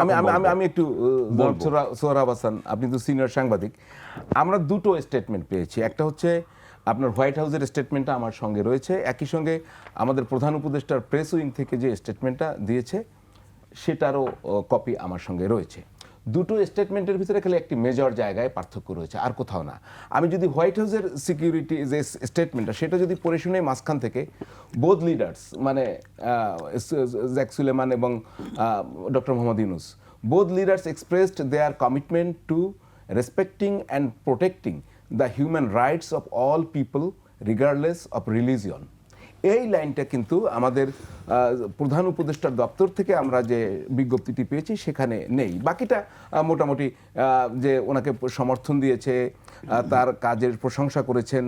আমি আমি আমি একটু। সোহরাব হাসান আপনি তো সিনিয়র সাংবাদিক। আমরা দুটো স্টেটমেন্ট পেয়েছি। একটা হচ্ছে আপনার হোয়াইট হাউসের স্টেটমেন্টটা আমার সঙ্গে রয়েছে। একই সঙ্গে আমাদের প্রধান উপদেষ্টার প্রেস উইং থেকে যে স্টেটমেন্টটা দিয়েছে সেটারও কপি আমার সঙ্গে রয়েছে। দুটো স্টেটমেন্টের ভিতরে খালি একটি মেজর জায়গায় পার্থক্য রয়েছে, আর কোথাও না। আমি যদি হোয়াইট হাউসের সিকিউরিটি যে স্টেটমেন্টটা সেটা যদি পড়ে শুনে মাঝখান থেকে বোধ লিডার্স মানে জ্যাক সুলেমান এবং doctor Mohammad Yunus both leaders expressed their commitment to respecting and protecting the human rights of all people regardless of religion এই লাইনটা কিন্তু আমাদের প্রধান উপদেষ্টার দপ্তর থেকে আমরা যে বিজ্ঞপ্তিটি পেয়েছি সেখানে নেই। বাকিটা মোটামুটি যে ওনাকে সমর্থন দিয়েছে তার কাজের প্রশংসা করেছেন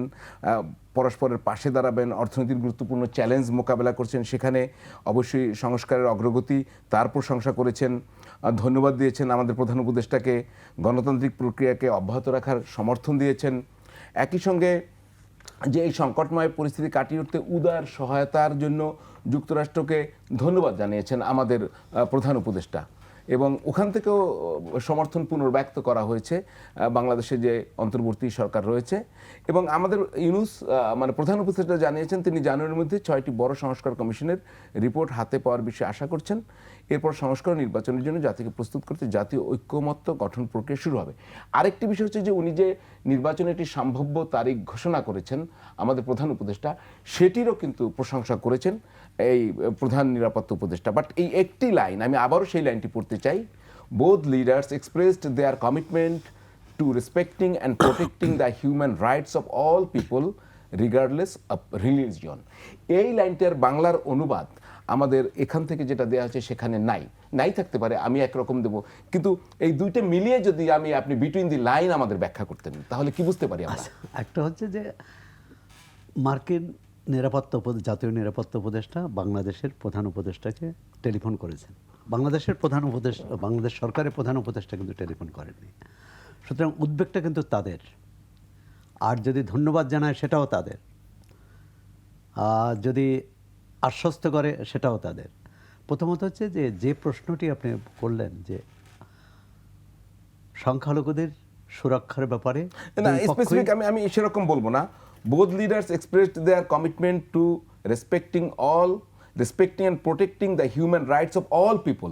পরস্পরের পাশে দাঁড়াবেন, অর্থনীতির গুরুত্বপূর্ণ চ্যালেঞ্জ মোকাবেলা করছেন, সেখানে অবশ্যই সংস্কারের অগ্রগতি তার প্রশংসা করেছেন ধন্যবাদ দিয়েছেন আমাদের প্রধান উপদেষ্টাকে, গণতান্ত্রিক প্রক্রিয়াকে অব্যাহত রাখার সমর্থন দিয়েছেন। একই সঙ্গে যে এই সংকটময় পরিস্থিতি কাটিয়ে উঠতে উদার সহায়তার জন্য যুক্তরাষ্ট্রকে ধন্যবাদ জানিয়েছেন আমাদের প্রধান উপদেষ্টা। এবং ওখান থেকেও সমর্থন পুনর্ব্যক্ত করা হয়েছে বাংলাদেশে যে অন্তর্বর্তী সরকার রয়েছে। এবং আমাদের ইউনুস মানে প্রধান উপদেষ্টা জানিয়েছেন, তিনি জানুয়ারির মধ্যে ছয়টি বড় সংস্কার কমিশনের রিপোর্ট হাতে পাওয়ার বিষয়ে আশা করছেন। এরপর সংস্কার নির্বাচনের জন্য জাতিকে প্রস্তুত করতে জাতীয় ঐক্যমত্য গঠন প্রক্রিয়া শুরু হবে। আরেকটি বিষয় হচ্ছে যে উনি যে নির্বাচনের একটি সম্ভাব্য তারিখ ঘোষণা করেছেন, আমাদের প্রধান উপদেষ্টা, সেটিরও কিন্তু প্রশংসা করেছেন এই প্রধান নিরাপত্তা উপদেষ্টা। বাট এই একটি লাইন, আমি আবারও সেই লাইনটি পড়তে চাই। Both leaders expressed their commitment to respecting and protecting the human rights of all people regardless of religion এই লাইনটার বাংলার অনুবাদ আমাদের এখান থেকে যেটা দেওয়া হচ্ছে সেখানে নাই। নাই থাকতে পারে, আমি একরকম দেব। কিন্তু এই দুইটা মিলিয়ে যদি আমি আপনি বিটুইন দি লাইন আমাদের ব্যাখ্যা করতেন তাহলে কি বুঝতে পারি আমরা? একটা হচ্ছে যে মার্কিন নিরাপত্তা উপদে, জাতীয় নিরাপত্তা উপদেষ্টা বাংলাদেশের প্রধান উপদেষ্টাকে টেলিফোন করেছেন। বাংলাদেশের প্রধান উপদেশ, বাংলাদেশ সরকারের প্রধান উপদেষ্টা কিন্তু টেলিফোন করেননি। সুতরাং উদ্বেগটা কিন্তু তাদের। আর যদি ধন্যবাদ জানায় সেটাও তাদের। আর যদি আশ্বস্ত করে সেটাও তাদের। প্রথমত হচ্ছে যে যে প্রশ্নটি আপনি করলেন যে সংখ্যালঘুদের সুরক্ষার ব্যাপারে না স্পেসিফিক আমি আমি সেরকম বলব না। Both leaders expressed their commitment to respecting all respecting and protecting the human rights of all people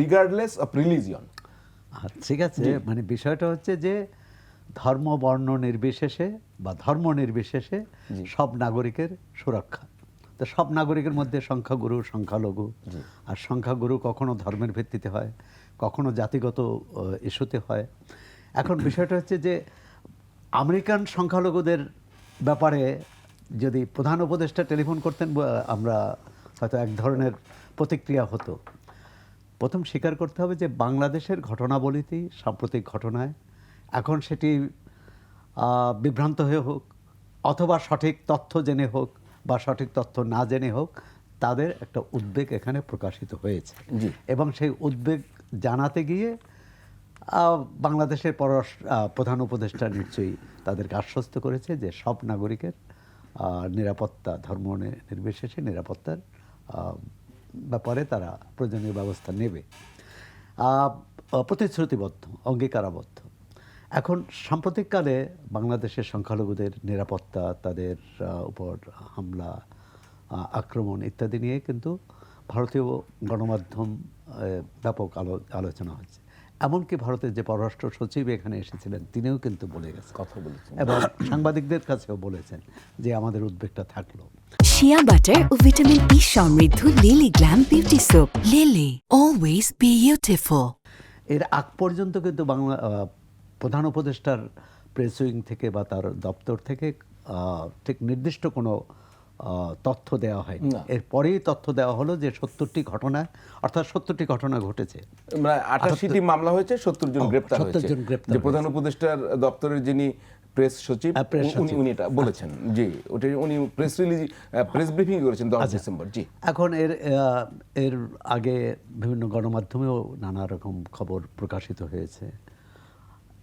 regardless of religion আর ঠিক আছে। মানে বিষয়টা হচ্ছে যে ধর্ম বর্ণ নির্বিশেষে বা ধর্ম নির্বিশেষে সব নাগরিকের সুরক্ষা। তো সব নাগরিকের মধ্যে সংখ্যাগুরু সংখ্যালঘু। আর সংখ্যাগুরু কখনো ধর্মের ভিত্তিতে হয় কখনো জাতিগত ইস্যুতে হয়। এখন বিষয়টা হচ্ছে যে আমেরিকান সংখ্যালঘুদের ব্যাপারে যদি প্রধান উপদেষ্টা টেলিফোন করতেন আমরা হয়তো এক ধরনের প্রতিক্রিয়া হতো। প্রথম স্বীকার করতে হবে যে বাংলাদেশের ঘটনাবলিতে সাম্প্রতিক ঘটনায় এখন সেটি বিভ্রান্ত হয়ে হোক অথবা সঠিক তথ্য জেনে হোক বা সঠিক তথ্য না জেনে হোক তাদের একটা উদ্বেগ এখানে প্রকাশিত হয়েছে। এবং সেই উদ্বেগ জানাতে গিয়ে বাংলাদেশের পররাষ্ট্র প্রধান উপদেষ্টা নিশ্চয়ই তাদেরকে আশ্বস্ত করেছে যে সব নাগরিকের নিরাপত্তা ধর্ম নির্বিশেষে নিরাপত্তার ব্যাপারে তারা প্রয়োজনীয় ব্যবস্থা নেবে। প্রতিশ্রুতিবদ্ধ অঙ্গীকারাবদ্ধ। এখন সাম্প্রতিককালে বাংলাদেশের সংখ্যালঘুদের নিরাপত্তা তাদের উপর হামলা আক্রমণ ইত্যাদি নিয়ে কিন্তু ভারতীয় গণমাধ্যম ব্যাপক আলো আলোচনা হচ্ছে। এমনকি ভারতের যে পররাষ্ট্র সচিব এখানে এসেছিলেন তিনিও কিন্তু বলে গেছেন। কথা বলেছেন। এবং সাংবাদিকদের কাছেও বলেছেন যে আমাদের উদ্বেগটা থাকল। শিয়া বাটার ও ভিটামিন ই সমৃদ্ধ Lily Glam beauty soap Lily always beautiful এর আগ পর্যন্ত কিন্তু বাংলা প্রধান উপদেষ্টার প্রেস উইং থেকে বা তার দপ্তর থেকে ঠিক নির্দিষ্ট কোনো তথ্য দেওয়া হয়নি। না। এরপরেই তথ্য দেওয়া হলো যে সত্তরটি ঘটনা অর্থাৎ সত্তরটি ঘটনা ঘটেছে। মানে আটাশিটি মামলা হয়েছে সত্তর জন গ্রেপ্তার 70 হয়েছে। জন গ্রেপ্তার যে প্রধান উপদেষ্টার দপ্তরের যিনি প্রেস সচিব হ্যাঁ, উনি- উনি এটা বলেছেন। জি ওটা উনি প্রেস রিলিজ প্রেস ব্রিফিং করেছেন দশ ডিসেম্বর জি। এখন এর এর আগে বিভিন্ন গণমাধ্যমেও নানা রকম খবর প্রকাশিত হয়েছে।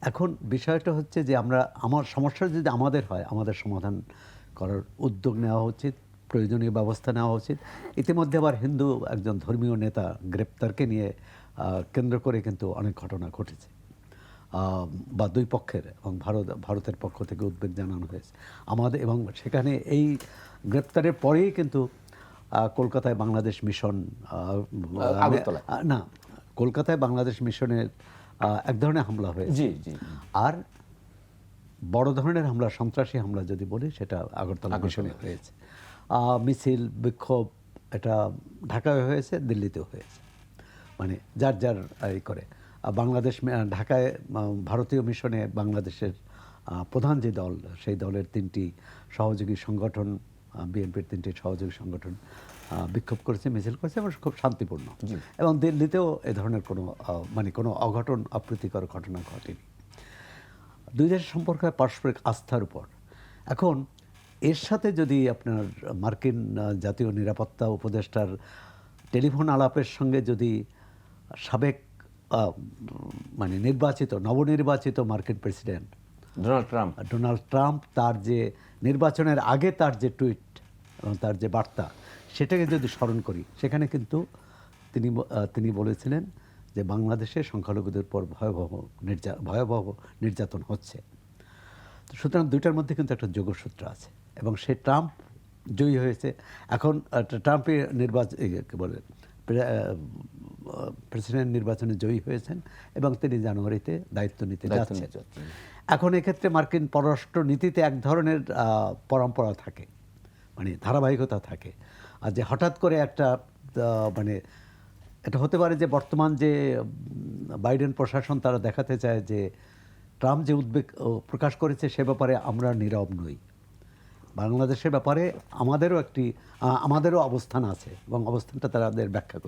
এখন বিষয়টা হচ্ছে যে আমরা আমার সমস্যা যদি আমাদের হয় আমাদের সমাধান করার উদ্যোগ নেওয়া উচিত প্রয়োজনীয় ব্যবস্থা নেওয়া উচিত। ইতিমধ্যে আবার হিন্দু একজন ধর্মীয় নেতা গ্রেপ্তারকে নিয়ে কেন্দ্র করে কিন্তু অনেক ঘটনা ঘটেছে। বা দুই পক্ষের এবং ভারত ভারতের পক্ষ থেকে উদ্বেগ জানানো হয়েছে। আমাদের এবং সেখানে এই গ্রেপ্তারের পরেই কিন্তু কলকাতায় বাংলাদেশ মিশন। না কলকাতায় বাংলাদেশ মিশনের এক ধরনের হামলা হয়েছে। জি জি আর বড় ধরনের হামলা সন্ত্রাসী হামলা যদি বলি সেটা আগরতলা মিশনে হয়েছে। মিছিল বিক্ষোভ এটা ঢাকায় হয়েছে দিল্লিতেও হয়েছে। মানে যার যার এই করে। বাংলাদেশ ঢাকায় ভারতীয় মিশনে বাংলাদেশের প্রধান যে দল সেই দলের তিনটি সহযোগী সংগঠন বিএনপির তিনটি সহযোগী সংগঠন বিক্ষোভ করেছে মিছিল করেছে এবং খুব শান্তিপূর্ণ। এবং দিল্লিতেও এ ধরনের কোনো মানে কোনো অঘটন অপ্রীতিকর ঘটনা ঘটেনি। দুই দেশের সম্পর্ক পারস্পরিক আস্থার উপর। এখন এর সাথে যদি আপনার মার্কিন জাতীয় নিরাপত্তা উপদেষ্টার টেলিফোন আলাপের সঙ্গে যদি সাবেক মানে নির্বাচিত নবনির্বাচিত মার্কিন president Donald Trump. Donald Trump তার যে নির্বাচনের আগে তার যে টুইট এবং তার যে বার্তা, সেটাকে যদি স্মরণ করি, সেখানে কিন্তু তিনি তিনি বলেছিলেন যে বাংলাদেশে সংখ্যালঘুদের পর ভয়াবহ নির্যা ভয়াবহ নির্যাতন হচ্ছে। তো সুতরাং দুইটার মধ্যে কিন্তু একটা যোগসূত্র আছে এবং সে ট্রাম্প জয়ী হয়েছে। এখন ট্রাম্পের নির্বাচন বলে প্রেসিডেন্ট নির্বাচনে জয়ী হয়েছেন এবং তিনি জানুয়ারিতে দায়িত্ব নিতে যাচ্ছেন। এখন এক্ষেত্রে মার্কিন পররাষ্ট্র নীতিতে এক ধরনের পরম্পরা থাকে মানে ধারাবাহিকতা থাকে। আর যে হঠাৎ করে একটা মানে এটা হতে পারে যে বর্তমান যে বাইডেন প্রশাসন তারা দেখাতে চায় যে ট্রাম্প যে উদ্বেগ প্রকাশ করেছে সে ব্যাপারে আমরা নীরব নই। বাংলাদেশের ব্যাপারে আমাদেরও একটি আমাদেরও অবস্থান আছে এবং অবস্থানটা তাদের ব্যাখ্যা করে